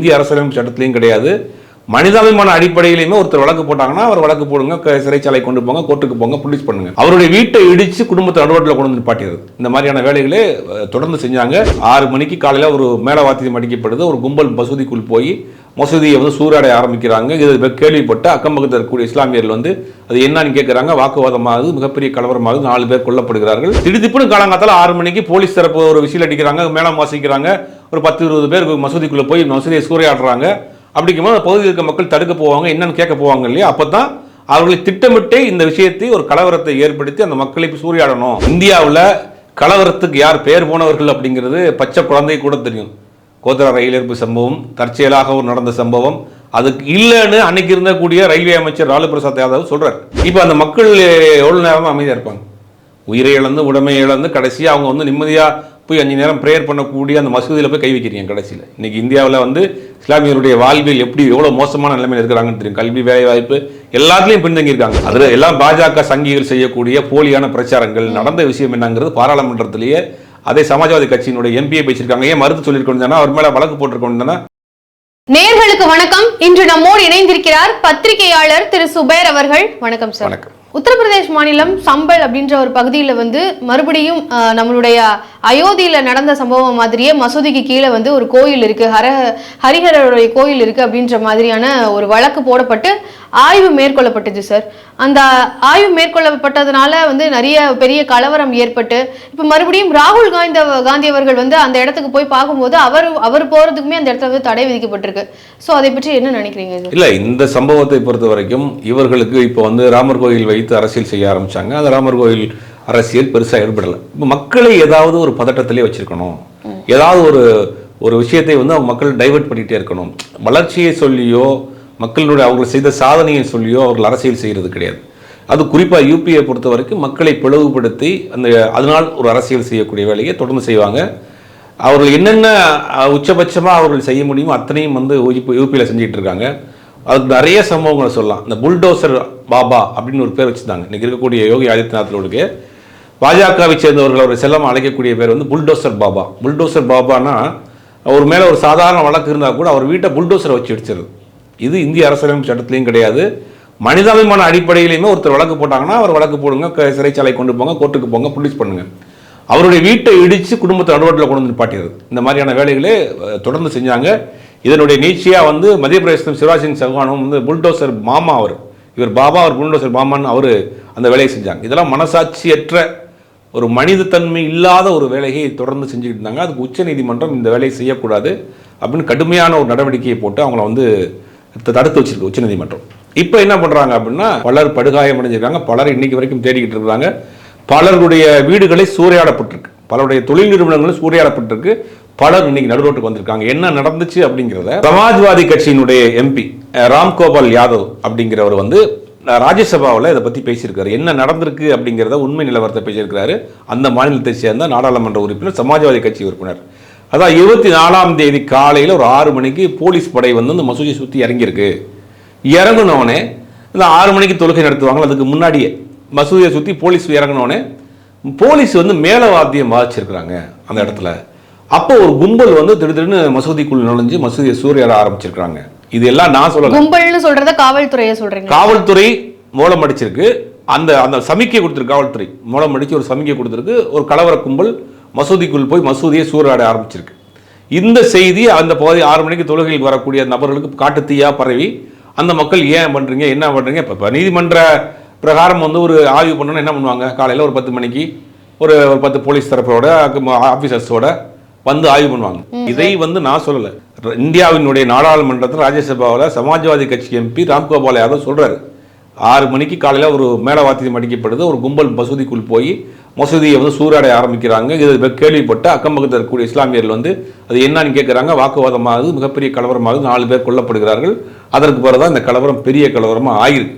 இந்திய அரசியலமைப்பு சட்டத்திலையும் கிடையாது. மனிதாபிமான அடிப்படையிலுமே ஒருத்தர் வழக்கு போட்டாங்கன்னா அவர் வழக்கு போடுங்க சிறைச்சாலை கொண்டு போங்க கோர்ட்டுக்கு போங்க புலிஸ் பண்ணுங்க. அவருடைய வீட்டை இடிச்சு குடும்பத்தை நடுவாட்டில் கொண்டு வந்து பாட்டியது இந்த மாதிரியான வேலைகளே தொடர்ந்து செஞ்சாங்க. ஆறு மணிக்கு காலையில் ஒரு மேலவாத்தியம் அடிக்கப்படுது. ஒரு கும்பல் மசூதிக்குள் போய் மசூதியை வந்து சூறாடைய ஆரம்பிக்கிறாங்க. இது கேள்விப்பட்ட அக்கம் பக்கத்தில் இருக்கக்கூடிய இஸ்லாமியர்கள் வந்து அது என்னன்னு கேட்குறாங்க வாக்குவாதமாகுது மிகப்பெரிய கலவரமாகுது. நாலு பேர் கொல்லப்படுகிறார்கள். திடுதிப்புன்னு காலங்காத்தால் ஆறு மணிக்கு போலீஸ் தரப்பு ஒரு விசில் அடிக்கிறாங்க மேளம் வாசிக்கிறாங்க. ஒரு பத்து இருபது பேர் மசூதிக்குள்ளே போய் மசூதியை சூறையாடுறாங்க. அப்படிங்கும்போது அந்த பகுதியில் இருக்க மக்கள் தடுக்க போவாங்க என்னன்னு கேட்க போவாங்க இல்லையா? அப்போ தான் அவர்களை திட்டமிட்டே இந்த விஷயத்தை ஒரு கலவரத்தை ஏற்படுத்தி அந்த மக்களை சூறையாடணும். இந்தியாவில் கலவரத்துக்கு யார் பெயர் போனவர்கள் அப்படிங்கிறது பச்சை குழந்தை கூட தெரியும். கோத்ரா ரயில் எரிப்பு சம்பவம் தற்செயலாக ஒரு நடந்த சம்பவம். அதுக்கு இல்லைன்னு அன்னைக்கு இருந்தக்கூடிய ரயில்வே அமைச்சர் லாலு பிரசாத் யாதவ் சொல்கிறார் இப்போ அந்த மக்கள் எவ்வளோ நேரமாக அமைதியாக இருப்பாங்க? உயிரை இழந்து உடமையை இழந்து கடைசியாக அவங்க வந்து நிம்மதியாக போய் அஞ்சு நேரம் ப்ரேயர் பண்ணக்கூடிய அந்த மசூதியில் போய் கை வைக்கிறீங்க கடைசியில். இன்னைக்கு இந்தியாவில் வந்து இஸ்லாமியருடைய வாழ்வில் எப்படி எவ்வளோ மோசமான நிலைமையில் இருக்கிறாங்கன்னு தெரியும். கல்வி வேலைவாய்ப்பு எல்லாத்துலேயும் பின்தங்கி இருக்காங்க அதில் எல்லாம் பாஜக சங்கிகள் செய்யக்கூடிய போலியான பிரச்சாரங்கள் நடந்த விஷயம் என்னங்கிறது பாராளுமன்றத்திலேயே அதே சமாஜ்வாதி கட்சியினுடைய எம்பியை பேசியிருக்காங்க. ஏன் மறுத்து சொல்லியிருக்கணும் அவர் மேலே வழக்கு போட்டிருக்கணும் நேர்களுக்கு வணக்கம். இன்று நம்மோடு இணைந்திருக்கிறார் பத்திரிகையாளர் திரு சுபேர் அவர்கள். வணக்கம் சார். வணக்கம். உத்தரப்பிரதேஷ் மாநிலம் சம்பல் அப்படின்ற ஒரு பகுதியில் வந்து மறுபடியும் நம்மளுடைய அயோத்தியில் நடந்த சம்பவம் மாதிரியே மசூதிக்கு கீழே வந்து ஒரு கோயில் இருக்குது ஹர ஹரிஹரருடைய கோயில் இருக்குது அப்படின்ற மாதிரியான ஒரு வழக்கு போடப்பட்டு ஆய்வு மேற்கொள்ளப்பட்டுச்சு சார். அந்த ஆய்வு மேற்கொள்ளப்பட்டதுனால வந்து நிறைய பெரிய கலவரம் ஏற்பட்டு இப்போ மறுபடியும் ராகுல் காந்தி காந்தி அவர்கள் வந்து அந்த இடத்துக்கு போய் பார்க்கும்போது அவர் அவர் போகிறதுக்குமே அந்த இடத்துல வந்து தடை விதிக்கப்பட்டிருக்கு. ஸோ அதை பற்றி என்ன நினைக்கிறீங்க சார்? இல்லை இந்த சம்பவத்தை பொறுத்த வரைக்கும் இவர்களுக்கு இப்போ வந்து ராமர் கோயில் வைத்து அரசியல் செய்ய ஆரம்பிச்சாங்க. அந்த ராமர் கோயில் அரசியல் பெருசாக ஏற்படலை. இப்போ மக்களை ஏதாவது ஒரு பதட்டத்திலே வச்சிருக்கணும். ஏதாவது ஒரு ஒரு விஷயத்தை வந்து அவங்க மக்கள் டைவர்ட் பண்ணிகிட்டே இருக்கணும். வளர்ச்சியை சொல்லியோ மக்களுடைய அவங்க செய்த சாதனையை சொல்லியோ அவர்கள் அரசியல் செய்கிறது கிடையாது. அது குறிப்பாக யூபியை பொறுத்த வரைக்கும் மக்களை பிளவுபடுத்தி அந்த அதனால் ஒரு அரசியல் செய்யக்கூடிய வேலையை தொடர்ந்து செய்வாங்க. அவர்கள் என்னென்ன உச்சபட்சமாக அவர்கள் செய்ய முடியுமோ அத்தனையும் வந்து யூபியில் செஞ்சுட்டு இருக்காங்க. அதுக்கு நிறைய சம்பவங்களை சொல்லலாம். இந்த புல்டோசர் பாபா அப்படின்னு ஒரு பேர் வச்சுருந்தாங்க. இன்றைக்கி இருக்கக்கூடிய யோகி ஆதித்யநாத்தோடைய பாஜகவை சேர்ந்தவர்கள் அவர் செல்லம் அழைக்கக்கூடிய பேர் வந்து புல்டோசர் பாபா. புல்டோசர் பாபானா அவர் மேலே ஒரு சாதாரண வழக்கு இருந்தால் கூட அவர் வீட்டை புல்டோசரை வச்சு இடிச்சிருது. இது இந்திய அரசியலமைப்பு சட்டத்திலையும் கிடையாது. மனிதாபிமான அடிப்படையிலையுமே ஒருத்தர் வழக்கு போட்டாங்கன்னா அவர் வழக்கு போடுங்க சிறைச்சாலை கொண்டு போங்க கோர்ட்டுக்கு போங்க புலிஸ் பண்ணுங்க. அவருடைய வீட்டை இடித்து குடும்பத்தை நடுவோட்டில் கொண்டு வந்து நிப்பாட்டியது. இந்த மாதிரியான வேலைகளே தொடர்ந்து செஞ்சாங்க. இதனுடைய நீட்சியாக வந்து மத்திய பிரதேசம் சிவராஜ் சிங் சௌகானும் வந்து புல்டோசர் மாமா அவர். இவர் பாபா அவர் புல்டோசர் மாமான்னு அவர் அந்த வேலையை செஞ்சாங்க. இதெல்லாம் மனசாட்சியற்ற ஒரு மனிதத்தன்மை இல்லாத ஒரு வேலையை தொடர்ந்து செஞ்சுக்கிட்டு இருந்தாங்க. அதுக்கு உச்சநீதிமன்றம் இந்த வேலையை செய்யக்கூடாது அப்படின்னு கடுமையான ஒரு நடவடிக்கையை போட்டு அவங்கள வந்து தடுத்து வச்சிருக்கு உச்சநீதிமன்றம் இப்போ என்ன பண்ணுறாங்க அப்படின்னா பலர் படுகாயம் அடைஞ்சிருக்காங்க. பலர் இன்னைக்கு வரைக்கும் தேடிக்கிட்டு இருக்கிறாங்க. பலருடைய வீடுகளை சூறையாடப்பட்டிருக்கு. பலருடைய தொழில் நிறுவனங்களும் சூறையாடப்பட்டிருக்கு. பலர் இன்னைக்கு நடுரோட்டுக்கு வந்திருக்காங்க. என்ன நடந்துச்சு அப்படிங்கிறத சமாஜ்வாதி கட்சியினுடைய எம்பி ராம்கோபால் யாதவ் அப்படிங்கிறவர் வந்து ராஜ்யசபாவில் இதை பற்றி பேசியிருக்காரு. என்ன நடந்திருக்கு அப்படிங்கிறத உண்மை நிலவரத்தை பேசியிருக்கிறாரு. அந்த மாநிலத்தை சேர்ந்த நாடாளுமன்ற உறுப்பினர் சமாஜ்வாதி கட்சி உறுப்பினர். அதான் இருபத்தி நாலாம் தேதி காலையில் ஒரு ஆறு மணிக்கு போலீஸ் படை வந்து இந்த மசூதியை சுற்றி இறங்கியிருக்கு. இறங்கினோடனே இந்த ஆறு மணிக்கு தொழுகை நடத்துவாங்க. அதுக்கு முன்னாடியே மசூதியை சுற்றி போலீஸ் இறங்கினோடனே போலீஸ் வந்து மேலவாத்தியம் வாதிச்சிருக்கிறாங்க அந்த இடத்துல. அப்போ ஒரு கும்பல் வந்து திடீர்னு மசூதிக்குள் நுழைஞ்சு மசூதியை சூறையாட ஆரம்பிச்சிருக்கிறாங்க. இது எல்லாம் நான் சொல்லல. கும்பல்னு சொல்றத காவல்துறையை சொல்றீங்க. காவல்துறை மூலம் அடிச்சிருக்கு. அந்த அந்த சமிக்கை கொடுத்துருக்கு காவல்துறை. மூலம் அடிச்சு ஒரு சமிக்கை கொடுத்துருக்கு. ஒரு கலவர கும்பல் மசூதிக்குள் போய் மசூதியை சூறையாட ஆரம்பிச்சிருக்கு. இந்த செய்தி அந்த பகுதி ஆறு மணிக்கு தொழுகையில் வரக்கூடிய நபர்களுக்கு காட்டுத்தீயா பரவி அந்த மக்கள் ஏன் பண்றீங்க என்ன பண்றீங்க? இப்போ நீதிமன்ற பிரகாரம் வந்து ஒரு ஆய்வு பண்ணணும்னா என்ன பண்ணுவாங்க? காலையில் ஒரு பத்து மணிக்கு ஒரு ஒரு பத்து போலீஸ் தரப்போட ஆஃபீஸர்ஸோட வந்து ஆய்வு பண்ணுவாங்க. இதை வந்து நான் சொல்லலை. இந்தியாவினுடைய நாடாளுமன்றத்தில் ராஜ்யசபாவில் சமாஜ்வாதி கட்சி எம்பி ராம்கோபால் யாதவ் சொல்கிறார் ஆறு மணிக்கு காலையில் ஒரு மேலவாத்தியம் அடிக்கப்படுது. ஒரு கும்பல் மசூதிக்குள் போய் மசூதியை வந்து சூறாடைய ஆரம்பிக்கிறாங்க. இது கேள்விப்பட்ட அக்கம் பக்கத்தில் இருக்கக்கூடிய இஸ்லாமியர்கள் வந்து அது என்னன்னு கேட்குறாங்க வாக்குவாதமாகுது மிகப்பெரிய கலவரமாகுது. நாலு பேர் கொல்லப்படுகிறார்கள். அதற்கு பிறகுதான் இந்த கலவரம் பெரிய கலவரமாக ஆயிருக்கு.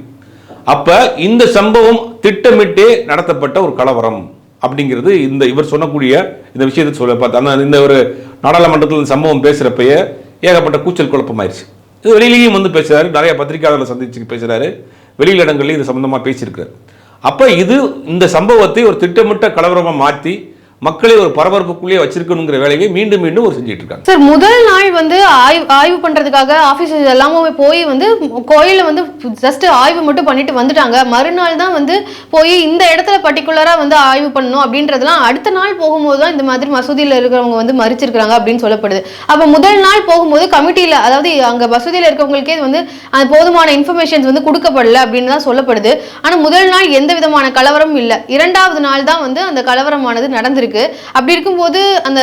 அப்போ இந்த சம்பவம் திட்டமிட்டே நடத்தப்பட்ட ஒரு கலவரம். அப்படிங்கிறது இந்த இவர் சொல்லக்கூடிய இந்த விஷயத்தை சொல்ல பார்த்து அந்த இந்த ஒரு நாடாளுமன்றத்தில் இந்த சம்பவம் பேசுகிறப்பையே ஏகப்பட்ட கூச்சல் குழப்பமாயிருச்சு. இது வெளியிலையும் வந்து பேசுகிறாரு நிறைய பத்திரிகையாளர்களை சந்திச்சு பேசுகிறாரு வெளியில் இடங்கள்லையும் இது சம்மந்தமாக பேசியிருக்காரு அப்போ இது இந்த சம்பவத்தை ஒரு திட்டமிட்ட கலவரமாக மாற்றி மக்களை ஒரு பரபரப்புக்குள்ளேயே வச்சிருக்கணுங்கிற வேலையை மீண்டும் மீண்டும் ஒரு செஞ்சுட்டு இருக்காங்க. சார் முதல் நாள் வந்து ஆய்வு ஆய்வு பண்றதுக்காக ஆபீசர்ஸ் எல்லாமே போய் வந்து கோயில்ல வந்து ஜஸ்ட் ஆய்வு மட்டும் பண்ணிட்டு வந்துட்டாங்க. மறுநாள் தான் வந்து போய் இந்த இடத்துல பர்டிகுலரா வந்து ஆய்வு பண்ணணும் அப்படின்றதெல்லாம் அடுத்த நாள் போகும்போது தான் இந்த மாதிரி மசூதியில் இருக்கிறவங்க வந்து மறிச்சிருக்காங்க அப்படின்னு சொல்லப்படுது. அப்ப முதல் நாள் போகும்போது கமிட்டியில அதாவது அங்க மசூதியில் இருக்கவங்களுக்கே வந்து அந்த போதுமான இன்ஃபர்மேஷன்ஸ் வந்து கொடுக்கப்படல அப்படின்னு தான் சொல்லப்படுது. ஆனா முதல் நாள் எந்த விதமான கலவரமும் இல்லை. இரண்டாவது நாள் தான் வந்து அந்த கலவரமானது நடந்திருக்கு. அப்படி இருக்கும்போது அந்த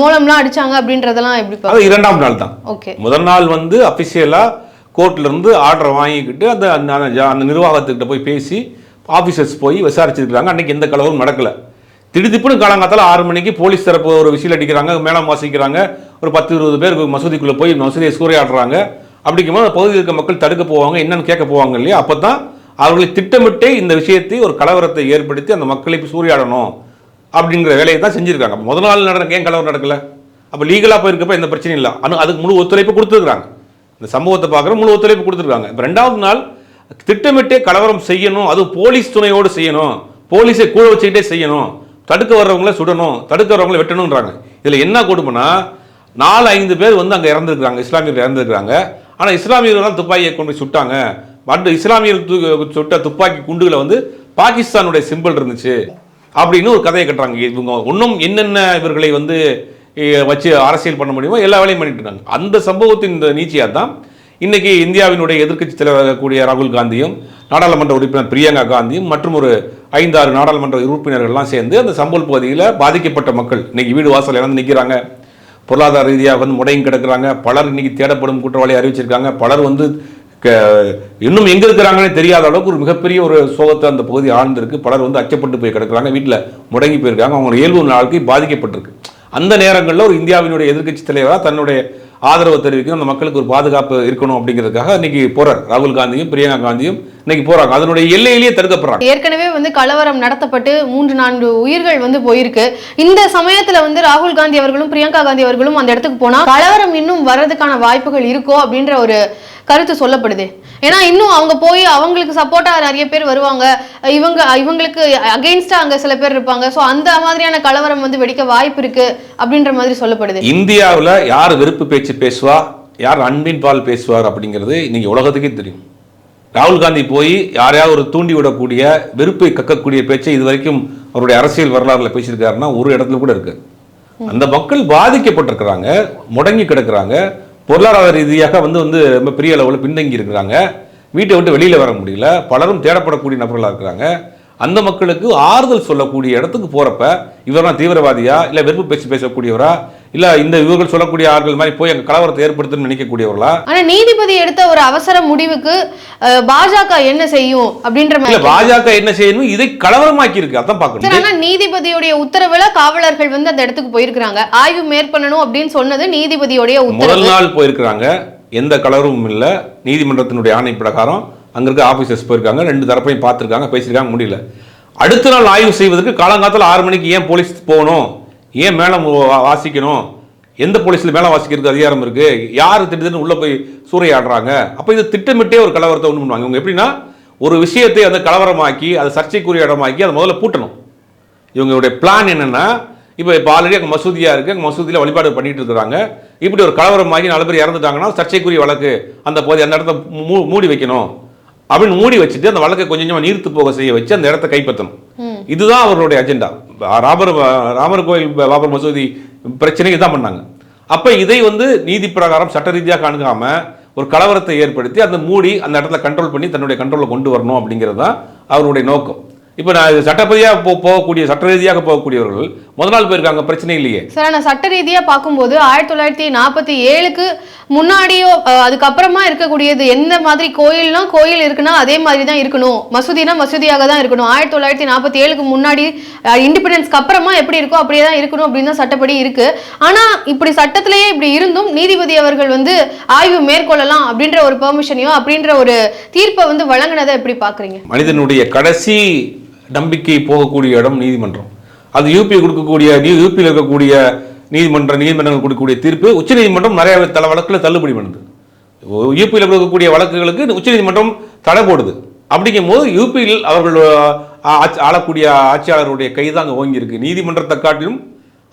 மோளம்லாம் அடிச்சாங்க அப்படின்றதெல்லாம் எப்படி அது இரண்டாம் நாள் தான். ஓகே. முதல் நாள் வந்து அஃபிஷியலா கோர்ட்ல இருந்து ஆர்டர் வாங்கிக்கிட்டு அந்த அந்த நிர்வாகத்துக்கிட்ட போய் பேசி ஆஃபீஸர்ஸ் போய் விசாரிச்சிருக்காங்க அன்னைக்கு எந்த கலவரும் நடக்கல. திடுதிப்புன்னு காலங்காத்தால ஆறு மணிக்கு போலீஸ் தரப்பு ஒரு விசில் அடிக்கிறாங்க மேளம் வாசிக்கிறாங்க. ஒரு பத்து இருபது பேர் மசூதிக்குள்ள போய் மசூதியை சூறையாடுறாங்க. அப்படிங்கும்போது அந்த பகுதியில் இருக்க மக்கள் தடுக்க போவாங்க என்னன்னு கேட்க போவாங்க இல்லையா? அப்போ தான் அவர்களை திட்டமிட்டே இந்த விஷயத்தை ஒரு கலவரத்தை ஏற்படுத்தி அந்த மக்களை சூறையாடணும். அப்படிங்கிற வேலையை தான் செஞ்சிருக்காங்க. முதல் நாள் நடக்க ஏன் கலவரம் நடக்கல? அப்போ லீகலாக போயிருக்கப்ப எந்த பிரச்சனையும் இல்லை. ஆனால் அதுக்கு முழு ஒத்துழைப்பு கொடுத்துருக்காங்க இந்த சம்பவத்தை பார்க்குற முழு ஒத்துழைப்பு கொடுத்துருக்காங்க. இப்போ ரெண்டாவது நாள் திட்டமிட்டே கலவரம் செய்யணும். அது போலீஸ் துணையோடு செய்யணும். போலீஸை கூட வச்சுக்கிட்டே செய்யணும். தடுக்க வர்றவங்கள சுடணும். தடுக்க வர்றவங்கள வெட்டணுன்றாங்க இதில் என்ன கொடுமைனா நாலு ஐந்து பேர் வந்து அங்கே இறந்துருக்காங்க இஸ்லாமியர்கள் இறந்துருக்காங்க ஆனால் இஸ்லாமியர்கள் தான் துப்பாக்கியை கொண்டு போய் சுட்டாங்க. பட் இஸ்லாமியர் சுட்ட துப்பாக்கி குண்டுகளை வந்து பாகிஸ்தானுடைய சிம்பிள் இருந்துச்சு. அப்படின்னு ஒரு கதையை கட்டுறாங்க. இவங்க இன்னும் என்னென்ன இவர்களை வந்து வச்சு அரசியல் பண்ண முடியுமோ எல்லா வேலையும் பண்ணிட்டு இருக்காங்க. அந்த சம்பவத்தின் இந்த நீச்சியாக தான் இன்றைக்கி இந்தியாவினுடைய எதிர்க்கட்சி தலைவராக கூடிய ராகுல் காந்தியும் நாடாளுமன்ற உறுப்பினர் பிரியங்கா காந்தியும் மற்றும் ஒரு ஐந்தாறு நாடாளுமன்ற உறுப்பினர்கள்லாம் சேர்ந்து அந்த சம்பல் பகுதியில் பாதிக்கப்பட்ட மக்கள் இன்றைக்கி வீடு வாசல் இறந்து நிற்கிறாங்க பொருளாதார ரீதியாக வந்து முடையும் கிடக்குறாங்க. பலர் இன்றைக்கி தேடப்படும் குற்றவாளி அறிவிச்சிருக்காங்க. பலர் வந்து இன்னும் எங்க இருக்கிறாங்கன்னே தெரியாத அளவுக்கு ஒரு மிகப்பெரிய ஒரு சோகத்தை அந்த பகுதி ஆழ்ந்திருக்கு. பலர் வந்து அச்சப்பட்டு போய் கிடக்குறாங்க. வீட்டில் முடங்கி போயிருக்காங்க. அவங்க இயல்பு நாளுக்கு பாதிக்கப்பட்டிருக்கு. அந்த நேரங்களில் ஒரு இந்தியாவினுடைய எதிர்கட்சி தலைவராக தன்னுடைய ஆதரவு தெரிவிக்கணும் அந்த மக்களுக்கு ஒரு பாதுகாப்பு இருக்கணும் அப்படிங்கிறதுக்காக இன்னைக்கு போறார். ராகுல் காந்தியும் பிரியங்கா காந்தியும் இன்னைக்கு போறாங்க. அதனுடைய எல்லையிலேயே தடுக்கப்படுறாங்க. ஏற்கனவே வந்து கலவரம் நடத்தப்பட்டு மூன்று நான்கு உயிர்கள் வந்து போயிருக்கு. இந்த சமயத்துல வந்து ராகுல் காந்தி அவர்களும் பிரியங்கா காந்தி அவர்களும் அந்த இடத்துக்கு போனா கலவரம் இன்னும் வர்றதுக்கான வாய்ப்புகள் இருக்கோ அப்படின்ற ஒரு கருத்து சொல்லப்படுது. ஏன்னா இன்னும் அவங்க போய் அவங்களுக்கு சப்போர்ட்டா நிறைய பேர் வருவாங்க. இவங்க இவங்களுக்கு அகெயின்ஸ்டா அங்க சில பேர் இருப்பாங்க. சோ அந்த மாதிரியான கலவரம் வந்து வெடிக்க வாய்ப்பு இருக்கு அப்படின்ற மாதிரி சொல்லப்படுது. இந்தியாவில் யார் வெறுப்பு பேச்சு பேசுவா? யார் அன்பின் பால் பேசுவார் அப்படிங்கிறது இன்னைக்கு உலகத்துக்கே தெரியும். ராகுல் காந்தி போய் யாரையாவது ஒரு தூண்டி விடக்கூடிய வெறுப்பை கக்கக்கூடிய பேச்சை இது வரைக்கும் அவருடைய அரசியல் வரலாறுல பேசியிருக்காருன்னா ஒரு இடத்துல கூட இருக்கு அந்த மக்கள் பாதிக்கப்பட்டிருக்கிறாங்க முடங்கி கிடக்குறாங்க. பொருளாதார ரீதியாக வந்து வந்து ரொம்ப பெரிய அளவில் பின்தங்கி இருக்கிறாங்க. வீட்டை விட்டு வெளியில் வர முடியல. பலரும் தேடப்படக்கூடிய நபர்களாக இருக்கிறாங்க. அந்த மக்களுக்கு ஆறுதல் சொல்லக்கூடிய இடத்துக்கு போகிறப்ப இவரெல்லாம் தீவிரவாதியா? இல்லை வெறுப்பு பேச்சு பேசக்கூடியவரா? இல்ல இந்த இவர்கள் சொல்லக்கூடிய ஆட்கள் மாதிரி போய் அங்க கலவரத்தை ஏற்படுத்தணும்னு நினைக்கக்கூடியவர்களா? ஆனா நீதிபதி எடுத்த ஒரு அவசர முடிவுக்கு பாஜக என்ன செய்யும் அப்படின்ற மாதிரி பாஜக என்ன செய்யணும் இதை கலவரமாக்கி இருக்கு அதான் சார் பார்க்கணும் ஆனா நீதிபதியுடைய உத்தரவுல காவலர்கள் வந்து அந்த இடத்துக்கு போயிருக்கிறாங்க. ஆய்வு மேற்கொள்ளணும் அப்படின்னு சொன்னது நீதிபதியுடைய முதல் நாள் போயிருக்கிறாங்க. எந்த கலவரமும் இல்ல. நீதிமன்றத்தினுடைய ஆணை பிரகாரம் அங்க இருக்க ஆபீசர்ஸ் போயிருக்காங்க. ரெண்டு தரப்பையும் பார்த்திருக்காங்க. பேசியிருக்காங்க. முடியல. அடுத்த நாள் ஆய்வு செய்வதற்கு காலங்காலத்தில் ஆறு மணிக்கு ஏன் போலீஸ் போகணும்? ஏன் மேலே வாசிக்கணும்? எந்த போலீஸ்ல மேல வாசிக்கிறதுக்கு அதிகாரம் இருக்கு? யார் திட்டத்தின்னு உள்ள போய் சூறையாடுறாங்க? அப்ப இது திட்டமிட்டே ஒரு கலவரத்தை ஒன்று பண்ணுவாங்க. இவங்க எப்படின்னா ஒரு விஷயத்தை அந்த கலவரமாக்கி அதை சர்ச்சைக்குரிய இடமாக்கி அதை முதல்ல பூட்டணும். இவங்களுடைய பிளான் என்னன்னா இப்போ இப்போ ஆல்ரெடி அங்கே மசூதியா இருக்கு. அங்கே மசூதியில் வழிபாடு பண்ணிட்டு இருக்கிறாங்க. இப்படி ஒரு கலவரமாகி நாலு பேர் இறந்துட்டாங்கன்னா சர்ச்சைக்குரிய வழக்கு அந்த பகுதி அந்த இடத்த மூ மூடி வைக்கணும். அப்படின்னு மூடி வச்சுட்டு அந்த வழக்கை கொஞ்சம் கொஞ்சமாக நீர்த்து போக செய்ய வச்சு அந்த இடத்த கைப்பற்றணும். இதுதான் அவர்களுடைய அஜெண்டா ராமர் ராமர் கோயில் பாபர் மசூதி பிரச்சனை தான் பண்ணாங்க. அப்போ இதை வந்து நீதி பிரகாரம் சட்ட ரீதியாக அணுகாம ஒரு கலவரத்தை ஏற்படுத்தி அந்த மூடி அந்த இடத்துல கண்ட்ரோல் பண்ணி தன்னுடைய கண்ட்ரோலில் கொண்டு வரணும் அப்படிங்கிறது தான் அவருடைய நோக்கம். இப்போ நான் சட்டப்பதியாக போ போகக்கூடிய சட்ட ரீதியாக போகக்கூடியவர்கள் முதல் நாள் போயிருக்காங்க பிரச்சனை இல்லையே. சார் ஆனா சட்ட ரீதியா பார்க்கும்போது ஆயிரத்தி தொள்ளாயிரத்தி நாற்பத்தி ஏழுக்கு முன்னாடியோ அதுக்கப்புறமா இருக்கக்கூடியது எந்த மாதிரி கோயில்னா கோயில் இருக்குன்னா அதே மாதிரி தான் இருக்கணும். மசூதினா மசூதியாக தான் இருக்கணும். ஆயிரத்தி தொள்ளாயிரத்தி நாற்பத்தி ஏழுக்கு முன்னாடி இண்டிபெண்டன்ஸ்க்கு அப்புறமா எப்படி இருக்கோ அப்படியே தான் இருக்கணும் அப்படின்னு தான் சட்டப்படி இருக்கு. ஆனா இப்படி சட்டத்திலேயே இப்படி இருந்தும் நீதிபதி அவர்கள் வந்து ஆய்வு மேற்கொள்ளலாம் அப்படின்ற ஒரு பெர்மிஷனையோ அப்படின்ற ஒரு தீர்ப்பை வந்து வழங்கினதை எப்படி பாக்குறீங்க மனிதனுடைய கடைசி நம்பிக்கை போகக்கூடிய இடம் நீதிமன்றம். அது யூபி கொடுக்கக்கூடிய யூபியில் இருக்கக்கூடிய நீதிமன்ற நீதிமன்றங்கள் கொடுக்கக்கூடிய தீர்ப்பு உச்சநீதிமன்றம் நிறைய தல வழக்கில் தள்ளுபடி பண்ணுது. யூபியில் கொடுக்கக்கூடிய வழக்குகளுக்கு உச்சநீதிமன்றம் தடை போடுது. அப்படிங்கும் போது யூபியில் அவர்கள் ஆளக்கூடிய ஆட்சியாளருடைய கை தான் அங்கே ஓங்கி இருக்கு நீதிமன்றத்தை காட்டிலும்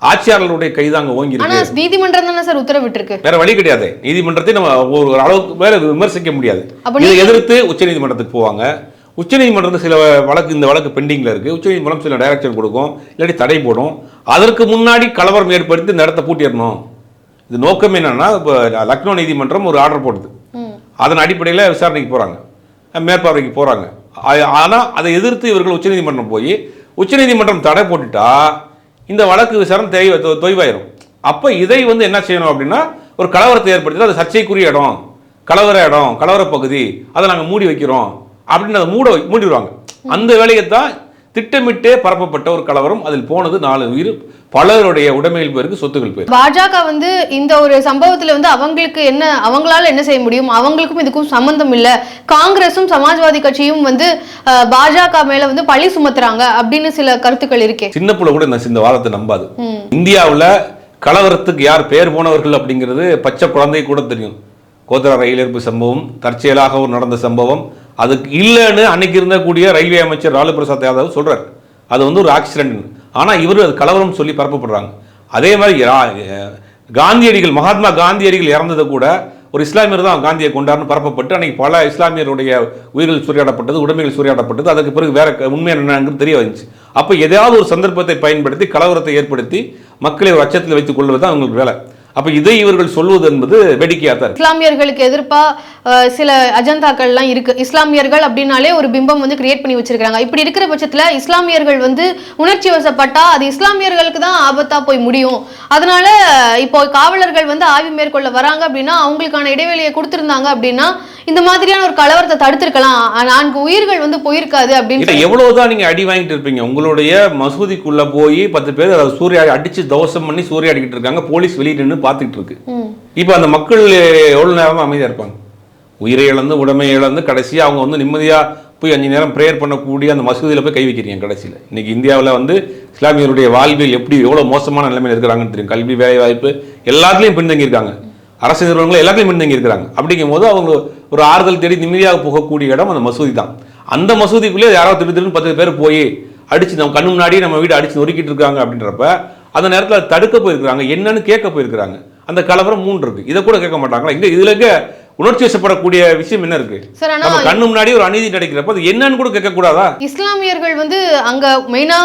ஆட்சியாளருடைய கை தான் அங்கே ஓங்கி ஆனா இருக்கு நீதிமன்றம் தானே சார் உத்தரவிட்டிருக்கு? வேற வழி கிடையாது. நீதிமன்றத்தை நம்ம ஒரு அளவுக்கு மேல விமர்சிக்க முடியாது. இதை எதிர்த்து உச்சநீதிமன்றத்துக்கு போவாங்க. உச்சநீதிமன்றத்தில் சில வழக்கு இந்த வழக்கு பெண்டிங்ல இருக்கு. உச்சநீதிமன்றம் சில டைரக்ஷன் கொடுக்கும். இல்லாட்டி தடை போடும். அதற்கு முன்னாடி கலவரம் ஏற்படுத்தி இந்த இடத்த பூட்டிடணும். இது நோக்கம் என்னன்னா இப்போ லக்னோ நீதிமன்றம் ஒரு ஆர்டர் போடுது. அதன் அடிப்படையில் விசாரணைக்கு போறாங்க. மேற்பார்வைக்கு போறாங்க. ஆ- ஆனா அதை எதிர்த்து இவர்கள் உச்சநீதிமன்றம் போய் உச்சநீதிமன்றம் தடை போட்டுட்டா இந்த வழக்கு விசாரணை தெய் தொ- தொய்வாயிரும். அப்ப இதை வந்து என்ன செய்யணும் அப்படின்னா ஒரு கலவரத்தை ஏற்படுத்தி அது சர்ச்சைக்குரிய இடம். கலவர இடம் கலவர பகுதி. அதை நாங்க மூடி வைக்கிறோம். அப்படின்னு அதை மூட மூடிடுவாங்க அந்த வேலையை தான் திட்டமிட்டே பரப்பப்பட்ட ஒரு கலவரம். அதில் போனது நாலு உயிர் பலருடைய உடைமைகள் பேருக்கு சொத்துக்கள் பேர் பாஜக வந்து இந்த ஒரு சம்பவத்துல வந்து அவங்களுக்கு என்ன அவங்களால என்ன செய்ய முடியும்? அவங்களுக்கும் இதுக்கும் சம்பந்தம் இல்ல. காங்கிரஸும் சமாஜ்வாதி கட்சியும் வந்து பாஜக மேல வந்து பழி சுமத்துறாங்க அப்படின்னு சில கருத்துக்கள் இருக்கே. சின்ன புள்ள கூட இந்த வாதத்தை நம்பாது. இந்தியாவுல கலவரத்துக்கு யார் பேர் போனவர்கள் அப்படிங்கிறது பச்சை குழந்தை கூட தெரியும். கோத்ரா ரயில் எரிப்பு சம்பவம் தற்செயலாக ஒரு நடந்த சம்பவம் அதுக்கு இல்லைன்னு அன்னைக்கு இருந்தக்கூடிய ரயில்வே அமைச்சர் லாலு பிரசாத் யாதவ் சொல்கிறார் அது வந்து ஒரு ஆக்சிடென்ட் ஆனால் இவர் அது கலவரம் சொல்லி பரப்பப்படுறாங்க. அதே மாதிரி காந்தியடிகள் மகாத்மா காந்தியடிகள் இறந்தது கூட ஒரு இஸ்லாமியர் தான் காந்தியை கொண்டார்னு பரப்பப்பட்டு அன்னைக்கு பல இஸ்லாமியருடைய உயிர்கள் சூறையாடப்பட்டது உடைமைகள் சூறையாடப்பட்டது. அதுக்கு பிறகு வேற உண்மை என்னங்கிறது தெரிய வந்துச்சு. அப்போ எதையாவது ஒரு சந்தர்ப்பத்தை பயன்படுத்தி கலவரத்தை ஏற்படுத்தி மக்களை ஒரு அச்சத்தில் வைத்துக் கொள்வது தான் அவங்களுக்கு வேலை. அப்போ இதை இவர்கள் சொல்வது என்பது வேடிக்கையாக தான். இஸ்லாமியர்களுக்கு எதிர்ப்பா சில அஜந்தாக்கள்லாம் இருக்கு. இஸ்லாமியர்கள் அப்படின்னாலே ஒரு பிம்பம் வந்து கிரியேட் பண்ணி வச்சிருக்காங்க இப்படி இருக்கிற பட்சத்துல இஸ்லாமியர்கள் வந்து உணர்ச்சி வசப்பட்டா அது இஸ்லாமியர்களுக்கு தான் ஆபத்தா போய் முடியும். அதனால இப்போ காவலர்கள் வந்து ஆய்வு மேற்கொள்ள வராங்க அப்படின்னா அவங்களுக்கான இடைவெளியை கொடுத்திருந்தாங்க அப்படின்னா இந்த மாதிரியான ஒரு கலவரத்தை தடுத்திருக்கலாம். நான்கு உயிர்கள் வந்து போயிருக்காது அப்படின்னு எவ்வளவுதான் நீங்க அடி வாங்கிட்டு இருப்பீங்க? உங்களுடைய மசூதிக்குள்ள போய் பத்து பேர் அதை சூறையா அடிச்சு தோசம் பண்ணி சூறையாடிக்கிட்டு இருக்காங்க. போலீஸ் வெளியே நின்று பார்த்துக்கிட்டு இருக்கு. இப்போ அந்த மக்கள் எவ்வளவு நேரம் அமைதியா இருப்பாங்க? உயிரை இழந்து உடமை இழந்து கடைசியா அவங்க வந்து நிம்மதியா போய் அஞ்சு நேரம் ப்ரேயர் பண்ணக்கூடிய அந்த மசூதியில போய் கை வைக்கிறீங்க கடைசியில். இன்னைக்கு இந்தியாவில் வந்து இஸ்லாமியருடைய வாழ்வில் எப்படி எவ்வளவு மோசமான நிலைமையில் இருக்கிறாங்கன்னு தெரியும். கல்வி வேலை வாய்ப்பு எல்லாத்துலேயும் பின்தங்கி இருக்காங்க. அரசு நிறுவனங்கள் எல்லாத்தையும் பின்தங்கி இருக்கிறாங்க. அப்படிங்கும் போது அவங்க ஒரு ஆறுதல் தேடி நிம்மதியாக போகக்கூடிய இடம் அந்த மசூதி தான். அந்த மசூதிக்குள்ளே யாராவது திரு திருன்னு பத்து பேர் போய் அடிச்சு நம்ம கண்ணு முன்னாடி நம்ம வீடு அடிச்சு நொறுக்கிட்டு இருக்காங்க அப்படின்றப்ப அந்த நேரத்தில் தடுக்க போயிருக்கிறாங்க. என்னன்னு கேட்க போயிருக்கிறாங்க. அந்த கலவரம் மூன்று இருக்கு. இதை கூட கேட்க மாட்டாங்களா? இங்க இதுல உணர்ச்சி வசப்படக்கூடிய விஷயம் என்ன இருக்கு? நம்ம கண்ணு முன்னாடி ஒரு அநீதி நடக்கிறப்ப அது என்னன்னு கூட கேட்க கூடாதா? இஸ்லாமியர்கள் வந்து அங்க மெயினா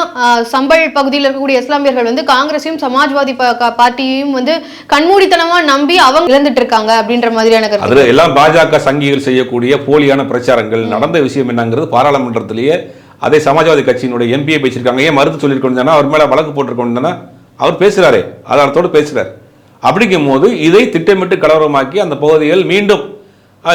சம்பல் பகுதியில் இருக்கக்கூடிய இஸ்லாமியர்கள் வந்து காங்கிரஸையும் சமாஜ்வாதி பார்ட்டியையும் வந்து கண்மூடித்தனமா நம்பி அவங்க இழந்துட்டு இருக்காங்க அப்படின்ற மாதிரியான கருத்து. அதுல எல்லாம் பாஜக சங்கிகள் செய்யக்கூடிய போலியான பிரச்சாரங்கள் நடந்த விஷயம் என்னங்கிறது பாராளுமன்றத்திலேயே அதே சமாஜ்வாதி கட்சியினுடைய எம்பியை பேசியிருக்காங்க. ஏன் மறுத்து சொல்லியிருக்கோம் அவர் மேல வழக்கு போட்டிருக்கோம் அவர் பேசுகிறாரே ஆதாரத்தோடு பேசுகிறார் அப்படிங்கும் போது இதை திட்டமிட்டு கலவரமாக்கி அந்த பகுதிகள் மீண்டும்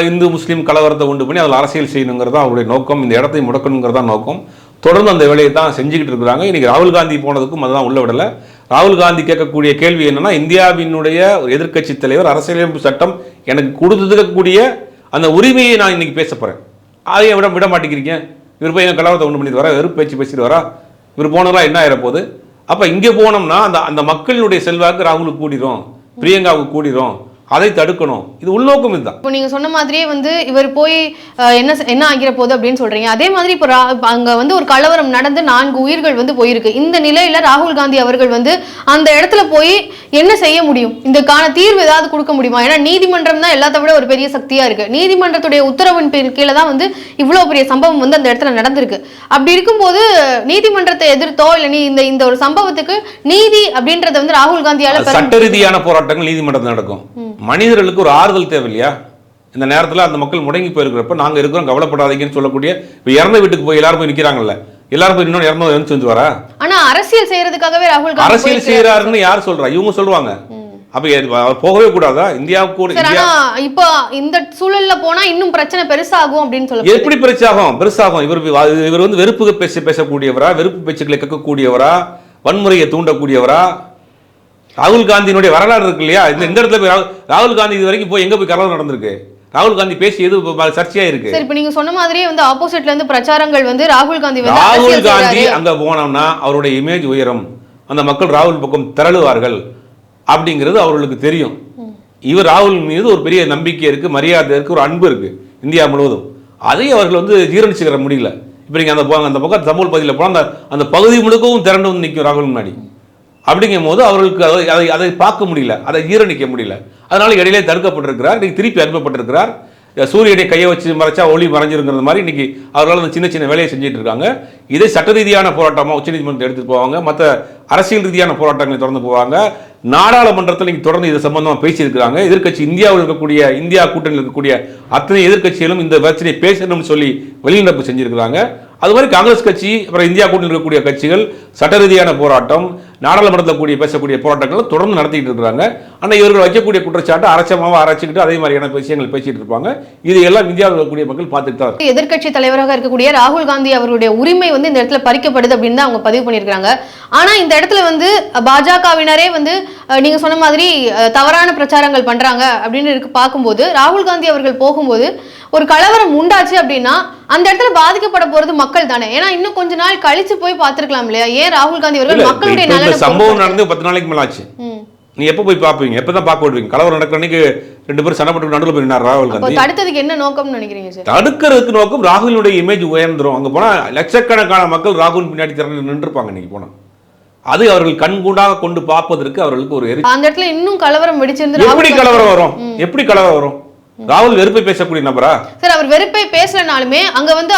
இந்து முஸ்லீம் கலவரத்தை உண்டு பண்ணி அதில் அரசியல் செய்யணுங்கிறது அவருடைய நோக்கம் இந்த இடத்தை முடக்கணுங்கிறது தான் நோக்கம். தொடர்ந்து அந்த வேலையை தான் செஞ்சுக்கிட்டு இருக்கிறாங்க. இன்னைக்கு ராகுல் காந்தி போனதுக்கும் அதுதான் உள்ள விடலை. ராகுல் காந்தி கேட்கக்கூடிய கேள்வி என்னன்னா இந்தியாவினுடைய ஒரு எதிர்க்கட்சி தலைவர் அரசியலமைப்பு சட்டம் எனக்கு கொடுத்துருக்கக்கூடிய அந்த உரிமையை நான் இன்னைக்கு பேச போகிறேன் அதையும் விட விட மாட்டேங்கிறீங்க? இவர் போய் எங்க கலவரத்தை உண்டு பண்ணிட்டு வரா வெறுப்பு பேச்சு பேசிட்டு வரா? இவர் போனதெல்லாம் என்ன ஆகிற போகுது அப்போ இங்கே போனோம்னா அந்த அந்த மக்களினுடைய செல்வாக்கு ராகுலுக்கு கூடிரும் பிரியங்காவுக்கு கூடிரும். அதை தடுக்கணும். இது உள்நோக்கம் இதுதான். இப்போ நீங்க சொன்ன மாதிரியே வந்து இவர் போய் என்ன என்ன ஆகிற போகுது அப்படின்னு சொல்றீங்க. அதே மாதிரி இப்போ அங்க வந்து ஒரு கலவரம் நடந்து நான்கு உயிர்கள் வந்து போயிருக்கு. இந்த நிலையில ராகுல் காந்தி அவர்கள் வந்து அந்த இடத்துல போய் என்ன செய்ய முடியும்? இதுக்கான தீர்வு ஏதாவது கொடுக்க முடியுமா? ஏன்னா நீதிமன்றம் தான் எல்லாத்த விட ஒரு பெரிய சக்தியா இருக்கு. நீதிமன்றத்துடைய உத்தரவின் கீழே தான் வந்து இவ்வளவு பெரிய சம்பவம் வந்து அந்த இடத்துல நடந்திருக்கு. அப்படி இருக்கும்போது நீதிமன்றத்தை எதிர்த்தோ இல்ல நீ இந்த இந்த ஒரு சம்பவத்துக்கு நீதி அப்படின்றத வந்து ராகுல் காந்தியால சட்ட ரீதியான போராட்டங்கள் நீதிமன்றத்தில் நடக்கும். மனிதர்களுக்கு ஒரு ஆறுதல் தேவை இல்லையா இந்த நேரத்தில் அந்த மக்கள் முடங்கி போயிருக்கிறப்ப நாங்க இருக்கிறோம் கவலைப்படாதீங்கன்னு சொல்லக்கூடிய இப்போ இறந்த வீட்டுக்கு போய் எல்லாரும் போய் நிற்கிறாங்கல்ல எல்லாரும் போய் இன்னொன்று இறந்து எழுந்து வந்து வரா? ஆனா அரசியல் செய்யறதுக்காகவே ராகுல் அரசியல். செய்யறாருன்னு யார் சொல்றா? இவங்க சொல்லுவாங்க. அப்ப போகவே கூடாதா? இந்தியாவுக்கு கூட இப்போ இந்த சூழல்ல போனா இன்னும் பிரச்சனை பெருசாகும் அப்படின்னு சொல்ல எப்படி பெருசாகும்? பெருசாகும். இவர் இவர் வந்து வெறுப்பு பேச பேசக்கூடியவரா? வெறுப்பு பேச்சுக்களை கேட்கக்கூடியவரா? வன்முறையை தூண்டக்கூடியவரா? ராகுல் காந்தியினுடைய வரலாறு இருக்கு இல்லையா? இந்த இந்த இடத்துல போய் ராகுல் ராகுல் காந்தி இது வரைக்கும் போய் எங்க போய் கலவரம் நடந்திருக்கு? ராகுல் காந்தி பேசி எது இப்ப சர்ச்சையா இருக்கு? சரி இப்போ நீங்க சொன்ன மாதிரியே வந்து ஆப்போசிட்ல இருந்து பிரச்சாரங்கள் வந்து ராகுல் காந்தி வந்து ராகுல் காந்தி. அங்க போனோம்னா அவருடைய இமேஜ் உயரும். அந்த மக்கள் ராகுல் பக்கம் திரளுவார்கள் அப்படிங்கிறது அவர்களுக்கு தெரியும். இவர் ராகுல் மீது ஒரு பெரிய நம்பிக்கை இருக்கு மரியாதை இருக்கு ஒரு அன்பு இருக்கு இந்தியா முழுவதும். அதை அவர்கள் வந்து ஜீரணிச்சுக்கிற முடியல. இப்போ நீங்கள் அந்த அந்த பக்கம் சமூக பகுதியில் போனால் அந்த அந்த பகுதி முழுக்கவும் திரண்டு வந்து நிற்கும் ராகுல் முன்னாடி. அப்படிங்கும் போது அவர்களுக்கு அதை அதை அதை பார்க்க முடியல அதை ஈரணிக்க முடியல. அதனால் இடையிலே தடுக்கப்பட்டிருக்கிறார் இன்றைக்கி திருப்பி அனுப்பப்பட்டிருக்கிறார். சூரியனை கையை வச்சு மறைச்சா ஒளி மறைஞ்சிருங்கிறது மாதிரி இன்றைக்கி அவர்களால் அந்த சின்ன சின்ன வேலையை செஞ்சுட்டு இருக்காங்க. இதை சட்ட ரீதியான போராட்டமாக உச்சநீதிமன்றத்தை எடுத்துகிட்டு போவாங்க. மற்ற அரசியல் ரீதியான போராட்டங்களை தொடர்ந்து போவாங்க. நாடாளுமன்றத்தில் இன்றைக்கி தொடர்ந்து இது சம்பந்தமாக பேசியிருக்கிறாங்க. எதிர்க்கட்சி இந்தியாவில் இருக்கக்கூடிய இந்தியா கூட்டணியில் இருக்கக்கூடிய அத்தனை எதிர்க்கட்சிகளும் இந்த பிரச்சனையை பேசணும்னு சொல்லி வெளிநடப்பு செஞ்சுருக்கிறாங்க. அது மாதிரி காங்கிரஸ் கட்சி அப்புறம் இந்தியா கூட்டணியில் இருக்கக்கூடிய கட்சிகள் சட்ட ரீதியான போராட்டம் நாடாளுமன்றத்தில் கூடிய பேசக்கூடிய போராட்டங்களை தொடர்ந்து நடத்திட்டு இருக்கிறாங்க. ஆனால் இவர்கள் வைக்கக்கூடிய குற்றச்சாட்டு அரைச்சமாக அரைச்சிக்கிட்டு அதே மாதிரியான விஷயங்கள் பேசிட்டு இருப்பாங்க. இது எல்லாம் இந்தியாவில் இருக்கக்கூடிய மக்கள் பார்த்துட்டு தான். எதிர்க்கட்சி தலைவராக இருக்கக்கூடிய ராகுல் காந்தி அவருடைய உரிமை வந்து இந்த இடத்துல பறிக்கப்படுது அப்படின்னு தான் அவங்க பதிவு பண்ணியிருக்காங்க ஆனா இந்த இடத்துல வந்து பாஜகவினரே வந்து நீங்க சொன்ன மாதிரி தவறான பிரச்சாரங்கள் பண்றாங்க அப்படின்னு இருக்கு பார்க்கும்போது ராகுல் காந்தி அவர்கள் போகும்போது ஒரு கலவரம் உண்டாச்சு அப்படின்னா அந்த இடத்துல பாதிக்கப்பட போறது மக்கள் தானே. ஏன்னா இன்னும் கொஞ்ச நாள் கழிச்சு போய் பார்த்திருக்கலாம் இல்லையா? ஏன் ராகுல் காந்தி அவர்கள் மக்களுடைய இந்த சம்பவம் நடந்து பத்து நாளைக்கு மேல ஆச்சு. நீ எப்போ போய் பார்ப்பீங்க எப்போ தான் பார்க்க விடுவீங்க கலவரம் நடக்கிற அன்னைக்கு ரெண்டு பேரும் சண்டை போட்டு நடுவில் போய் ராகுல் காந்தி. தடுத்ததுக்கு என்ன நோக்கம்னு நினைக்கிறீங்க சார்? தடுக்கிறதுக்கு நோக்கம் ராகுலினுடைய இமேஜ் உயர்ந்துரும். அங்க போனா லட்சக்கணக்கான மக்கள் ராகுல் பின்னாடி திறந்து நின்றுப்பாங்க இன்னைக்கு போனா. அது அவர்கள் கண்கூடாக கொண்டு பார்ப்பதற்கு அவர்களுக்கு ஒரு அந்த இடத்துல இன்னும் கலவரம் வெடிச்சிருந்து எப்படி கலவரம் வரும்? எப்படி கலவரம் வரும்? ராகுல் வெறுப்பை பேசக்கூடிய நபரா? சார் அவர் வெறுப்பை பேசலனாலுமே அங்க வந்து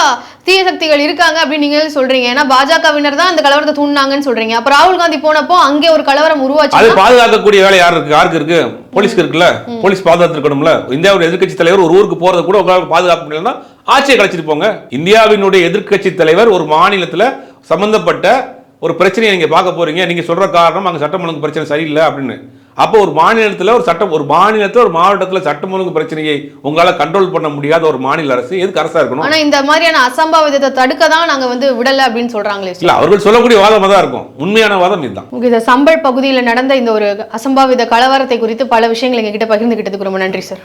தீய சக்திகள் இருக்காங்க அப்படின்னு நீங்க சொல்றீங்க. ஏன்னா பாஜகவினர் தான் அந்த கலவரத்தை தூண்டினாங்கன்னு சொல்றீங்க. அப்ப ராகுல் காந்தி போனப்போ அங்கே ஒரு கலவரம் அதை உருவாச்சு பாதுகாக்கக்கூடிய வேலை யார் இருக்கு? யாருக்கு இருக்கு? போலீஸ்க்கு இருக்குல்ல? போலீஸ் பாதுகாத்து இருக்கணும்ல இந்தியாவுடைய எதிர்க்கட்சி தலைவர் ஒரு ஊருக்கு போறத கூட உங்களால பாதுகாக்க முடியலன்னா ஆட்சியை கழிச்சிட்டு போங்க. இந்தியாவினுடைய எதிர்க்கட்சி தலைவர் ஒரு மாநிலத்துல சம்பந்தப்பட்ட ஒரு பிரச்சனையை நீங்க பார்க்க போறீங்க. நீங்க சொல்ற காரணம் அங்க சட்டம் ஒழுங்கு பிரச்சனை சரியில்லை அப்படின்னு. அப்போ ஒரு மாநிலத்துல ஒரு சட்டம் ஒரு மாநிலத்துல ஒரு மாவட்டத்துல சட்டம் ஒழுங்கு பிரச்சனையை உங்களால கண்ட்ரோல் பண்ண முடியாத ஒரு மாநில அரசு எதுக்கு அரசா இருக்கணும்? ஆனா இந்த மாதிரியான அசம்பாவிதத்தை தடுக்க தான் நாங்க வந்து விடல அப்படின்னு சொல்றாங்களே சார் இல்ல அவர்கள் சொல்லக்கூடிய வாதம் தான் இருக்கும். உண்மையான வாதம் இதுதான். உங்களுக்கு இந்த சம்பல் பகுதியில் நடந்த இந்த ஒரு அசம்பாவித கலவரத்தை குறித்து பல விஷயங்கள் எங்ககிட்ட பகிர்ந்துகிட்டதுக்கு ரொம்ப நன்றி சார்